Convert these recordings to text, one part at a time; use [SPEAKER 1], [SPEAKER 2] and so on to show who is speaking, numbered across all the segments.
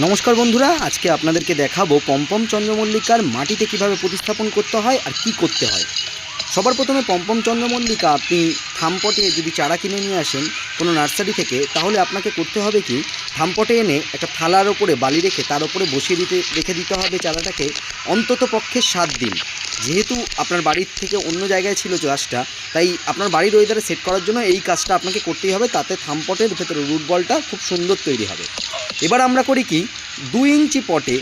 [SPEAKER 1] নমস্কার বন্ধুরা, আজকে আপনাদেরকে দেখাবো পম্পম চন্দ্রমল্লিকার মাটিতে কীভাবে প্রতিস্থাপন করতে হয় আর কি করতে হয়। সবার প্রথমে পম্পম চন্দ্রমল্লিকা আপনি থামপটে যদি চারা কিনে নিয়ে আসেন কোনো নার্সারি থেকে, তাহলে আপনাকে করতে হবে কি, থামপটে এনে একটা থালার ওপরে বালি রেখে তার উপরে বসিয়ে দিতে, রেখে দিতে হবে চারাটাকে অন্তত পক্ষে সাত দিন। যেহেতু আপনার বাড়ির থেকে অন্য জায়গায় ছিল গাছটা তাই আপনার বাড়ির ওয়েদারে সেট করার জন্য এই কাজটা আপনাকে করতেই হবে, তাতে থামপটের ভেতরে রুট বলটা খুব সুন্দর তৈরি হবে। এবার আমরা করি কি দুই ইঞ্চি পটে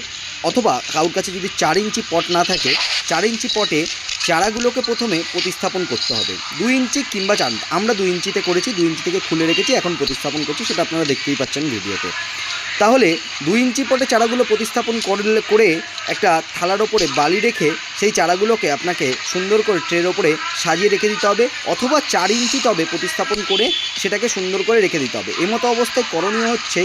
[SPEAKER 1] অথবা কারোর কাছে যদি চার ইঞ্চি পট না থাকে, চার ইঞ্চি পটে চারাগুলোকে প্রথমে প্রতিস্থাপন করতে হবে। দুই ইঞ্চি কিংবা চার, আমরা দুই ইঞ্চিতে করেছি দুই ইঞ্চি থেকে খুলে রেখেছি, এখন প্রতিস্থাপন করছি, সেটা আপনারা দেখতেই পাচ্ছেন ভিডিওতে। তাহলে দুই ইঞ্চি পটে চারাগুলো প্রতিস্থাপন করলে, করে একটা থালার ওপরে বালি রেখে সেই চারাগুলোকে আপনাকে সুন্দর করে ট্রের ওপরে সাজিয়ে রেখে দিতে হবে অথবা চার ইঞ্চি টবে প্রতিস্থাপন করে সেটাকে সুন্দর করে রেখে দিতে হবে। এমতো অবস্থায় করণীয় হচ্ছে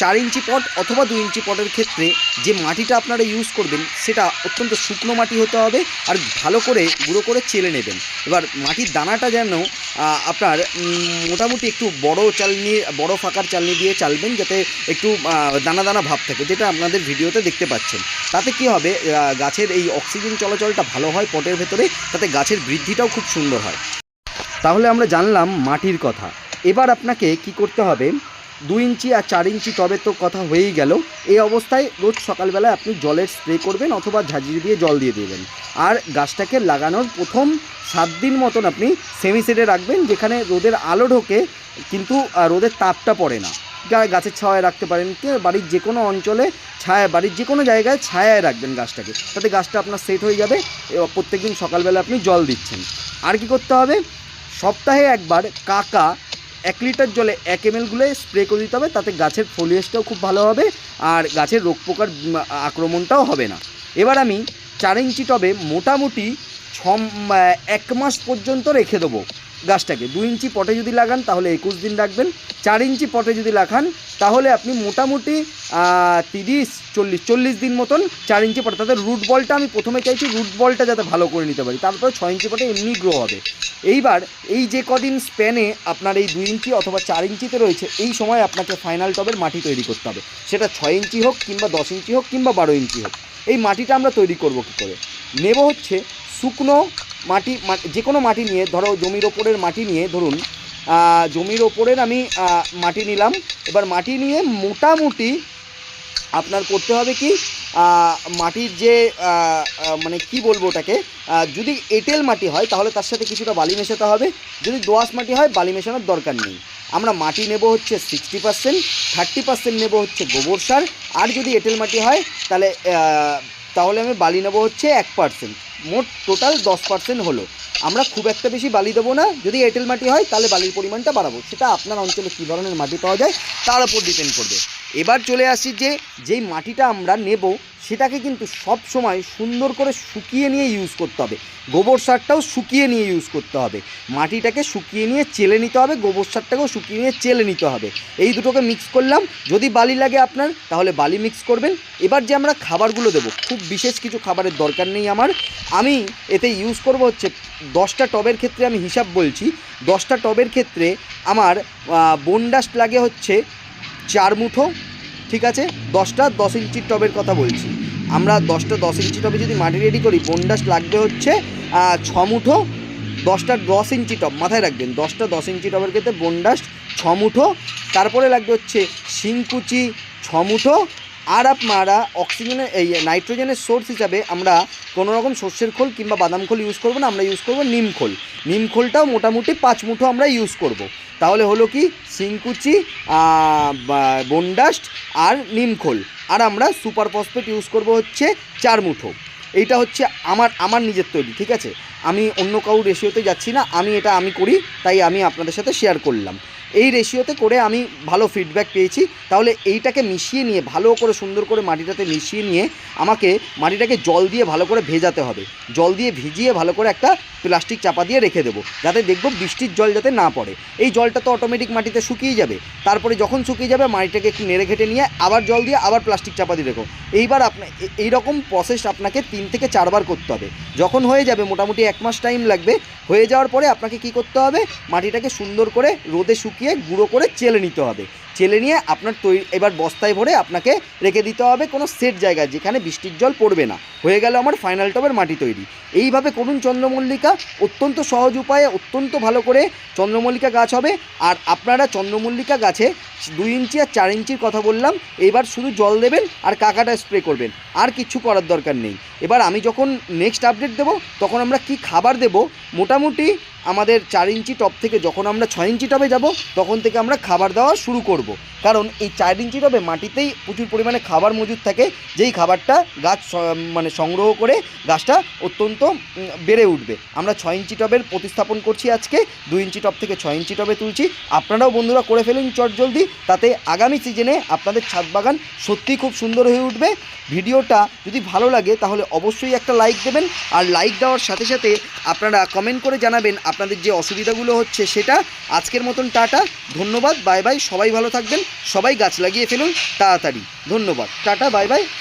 [SPEAKER 1] চার ইঞ্চি পট অথবা দুই ইঞ্চি পটের ক্ষেত্রে যে মাটিটা আপনারা ইউজ করবেন, সেটা অত্যন্ত শুকনো মাটি হতে হবে আর ভালো করে গুঁড়ো করে চেলে নেবেন। এবার মাটির দানাটা যেন আপনার মোটামুটি একটু বড় চালনি, বড় ফাঁকার চালনি দিয়ে চালবেন যাতে একটু দানা দানা ভাব থাকে, যেটা আপনাদের ভিডিওতে দেখতে পাচ্ছেন। তাতে কি হবে গাছের এই অক্সিজেন চলাচলটা ভালো হয় পটের ভেতরে, তাতে গাছের বৃদ্ধিটাও খুব সুন্দর হয়। তাহলে আমরা জানলাম মাটির কথা। এবার আপনাকে কি করতে হবে? দু ইঞ্চি আর চার ইঞ্চি টবের তো কথা হয়েই গেল। এই অবস্থায় রোজ সকালবেলায় আপনি জলের স্প্রে করবেন অথবা ঝাঁঝরি দিয়ে জল দিয়ে দেবেন। আর গাছটাকে লাগানোর প্রথম সাত দিন মতন আপনি সেমি সেটে রাখবেন, যেখানে রোদের আলো ঢোকে, কিন্তু রোদের তাপটা পড়ে না। গাছের ছায়ায় রাখতে পারেন বাড়ির যে কোনো অঞ্চলে ছায়া, বাড়ির যে কোনো জায়গায় ছায়ায় রাখবেন গাছটাকে। তাতে গাছটা আপনার সেট হয়ে যাবে প্রত্যেক দিন সকালবেলা আপনি জল দিচ্ছেন। আর কি করতে হবে? সপ্তাহে একবার কাকা এক লিটার জলে এক এম এলগুলো স্প্রে করে দিতে হবে, তাতে গাছের ফলিয়েজটাও খুব ভালো হবে, আর গাছের রোগ পোকার আক্রমণটাও হবে না। এবার আমি চার ইঞ্চি টবে মোটামুটি ছ এক মাস পর্যন্ত রেখে দেবো। গাছটাকে। দু ইঞ্চি পটে যদি লাগান, তাহলে একুশ দিন রাখবেন। চার ইঞ্চি পটে যদি লাগান তাহলে আপনি মোটামুটি তিরিশ, চল্লিশ চল্লিশ দিন মতন চার ইঞ্চি পটে। তাদের রুট বলটা আমি প্রথমে চাইছি রুট বলটা যাতে ভালো করে নিতে পারি। তারপরে ছয় ইঞ্চি পটে এমনি গ্রো হবে। এইবার এই যে কদিন স্প্যানে আপনার এই দুই ইঞ্চি অথবা চার ইঞ্চিতে রয়েছে, এই সময় আপনাকে ফাইনাল টবের মাটি তৈরি করতে হবে। সেটা ছয় ইঞ্চি হোক কিংবা দশ ইঞ্চি হোক কিংবা বারো ইঞ্চি হোক। এই মাটিটা আমরা তৈরি করব কী করে? নেব হচ্ছে শুকনো মাটি যে কোনো মাটি নিয়ে, ধরো জমির ওপরের মাটি নিয়ে, ধরুন জমির ওপরের আমি মাটি নিলাম। এবার মাটি নিয়ে মোটামুটি আপনার করতে হবে কি মাটির যে মানে কি বলব ওটাকে যদি এঁটেল মাটি হয়, তাহলে তার সাথে কিছুটা বালি মেশাতে হবে। যদি দোআঁশ মাটি হয়, বালি মেশানোর দরকার নেই। আমরা মাটি নেব হচ্ছে সিক্সটি পার্সেন্ট থার্টি পার্সেন্ট নেব হচ্ছে গোবর সার। আর যদি এঁটেল মাটি হয়, তাহলে তাহলে আমি বালি নেব হচ্ছে এক পার্সেন্ট মোট টোটাল দশ পার্সেন্ট হলো। আমরা খুব একটা বেশি বালি দেবো না। যদি এঁটেল মাটি হয়, তাহলে বালির পরিমাণটা বাড়াবো। সেটা আপনার অঞ্চলে কী ধরনের মাটি পাওয়া যায়, তার উপর ডিপেন্ড করবে। এবার চলে আসি যে, যেই মাটিটা আমরা নেব, সেটাকে কিন্তু সব সময় সুন্দর করে শুকিয়ে নিয়ে ইউজ করতে হবে। গোবর সারটাও শুকিয়ে নিয়ে ইউজ করতে হবে। মাটিটাকে শুকিয়ে নিয়ে চেলে নিতে হবে, গোবর সারটাকেও শুকিয়ে নিয়ে চেলে নিতে হবে। এই দুটোকে মিক্স করলাম। যদি বালি লাগে আপনার, তাহলে বালি মিক্স করবেন। এবার যে আমরা খাবারগুলো দেবো, খুব বিশেষ কিছু খাবারের দরকার নেই আমার। আমি এতে ইউজ করব হচ্ছে দশটা টবের ক্ষেত্রে আমি হিসাব বলছি, দশটা টবের ক্ষেত্রে আমার বনডাস্ট লাগে হচ্ছে চার মুঠো, ঠিক আছে? দশটা দশ ইঞ্চির টবের কথা বলছি। আমরা দশটা দশ ইঞ্চি টবে যদি মাটি রেডি করি বনডাস্ট লাগবে হচ্ছে ছ মুঠো, দশটা দশ ইঞ্চি টব, মাথায় রাখবেন, দশটা দশ ইঞ্চি টবের ক্ষেত্রে বনডাস্ট ছ মুঠো, তারপরে লাগবে হচ্ছে শিংকুচি ছ মুঠো, আর আপনারা অক্সিজেনের এই নাইট্রোজেনের সোর্স হিসাবে আমরা কোনো রকম সর্ষের খোল কিংবা বাদাম খোল ইউজ করব না, আমরা ইউজ করব নিম খোল। নিম খোলটাও মোটামুটি পাঁচ মুঠো আমরা ইউজ করব। তাহলে হলো কি সিংকুচি বনডাস্ট আর নিমখোল আর আমরা সুপার ফসফেট ইউজ করব হচ্ছে চার মুঠো। এইটা হচ্ছে আমার আমার নিজের তৈরি, ঠিক আছে? আমি অন্য কারোর রেশিওতে যাচ্ছি না, আমি এটা আমি করি, তাই আমি আপনাদের সাথে শেয়ার করলাম। এই রেশিওতে করে আমি ভালো ফিডব্যাক পেয়েছি। তাহলে এইটাকে মিশিয়ে নিয়ে, ভালো করে সুন্দর করে মাটিটাতে মিশিয়ে নিয়ে আমাকে মাটিটাকে জল দিয়ে ভালো করে ভেজাতে হবে। জল দিয়ে ভিজিয়ে ভালো করে একটা প্লাস্টিক চাপা দিয়ে রেখে দেবো। যাতে দেখব বৃষ্টির জল যাতে না পড়ে। এই জলটা তো অটোমেটিক মাটিতে শুকিয়ে যাবে। তারপরে যখন শুকিয়ে যাবে, মাটিটাকে একটু নেড়ে ঘেটে নিয়ে আবার জল দিয়ে আবার প্লাস্টিক চাপা দিয়ে রেখো। এইবার আপনার এই রকম প্রসেস আপনাকে তিন থেকে চারবার করতে হবে। যখন হয়ে যাবে, মোটামুটি এক মাস টাইম লাগবে, হয়ে যাওয়ার পরে আপনাকে কি করতে হবে? মাটিটাকে সুন্দর করে রোদে শুকিয়ে গুঁড়ো করে চেলে নিতে হবে। চেলে নিয়ে আপনার তৈরি, এবার বস্তায় ভরে আপনাকে রেখে দিতে হবে কোনো সেট জায়গায় যেখানে বৃষ্টির জল পড়বে না। হয়ে গেল আমার ফাইনাল টবের মাটি তৈরি। এইভাবে করুন চন্দ্রমল্লিকা। অত্যন্ত সহজ উপায়ে অত্যন্ত ভালো করে চন্দ্রমল্লিকা গাছ হবে। আর আপনারা চন্দ্রমল্লিকা গাছে দুই ইঞ্চি আর চার ইঞ্চির কথা বললাম, এবার শুধু জল দেবেন আর কাকাটা স্প্রে করবেন। আর কিচ্ছু করার দরকার নেই। এবার আমি যখন নেক্সট আপডেট দেবো, তখন আমরা কি খাবার দেব? মোটামুটি আমাদের চার ইঞ্চি টপ থেকে যখন আমরা ছয় ইঞ্চি টবে যাব, তখন থেকে আমরা খাবার দেওয়া শুরু করব। কারণ এই চার ইঞ্চি টবে মাটিতেই প্রচুর পরিমাণে খাবার মজুদ থাকে, যেই খাবারটা গাছ মানে সংগ্রহ করে গাছটা অত্যন্ত বেড়ে উঠবে। আমরা ছয় ইঞ্চি টবের প্রতিস্থাপন করছি আজকে, দুই ইঞ্চি টব থেকে ছয় ইঞ্চি টবে তুলছি। আপনারাও বন্ধুরা করে ফেলুন চট জলদি, তাতে আগামী সিজনে আপনাদের ছাদ বাগান সত্যিই খুব সুন্দর হয়ে উঠবে। ভিডিওটা যদি ভালো লাগে, তাহলে অবশ্যই একটা লাইক দেবেন, আর লাইক দেওয়ার সাথে সাথে আপনারা কমেন্ট করে জানাবেন আপনাদের যে অসুবিধাগুলো হচ্ছে সেটা। আজকের মতন টাটা, ধন্যবাদ, বাই বাই, সবাই ভালো থাকবেন। সবাই গাছ লাগিয়ে ফেলুন। তাড়াতাড়ি। ধন্যবাদ। Tata bye bye.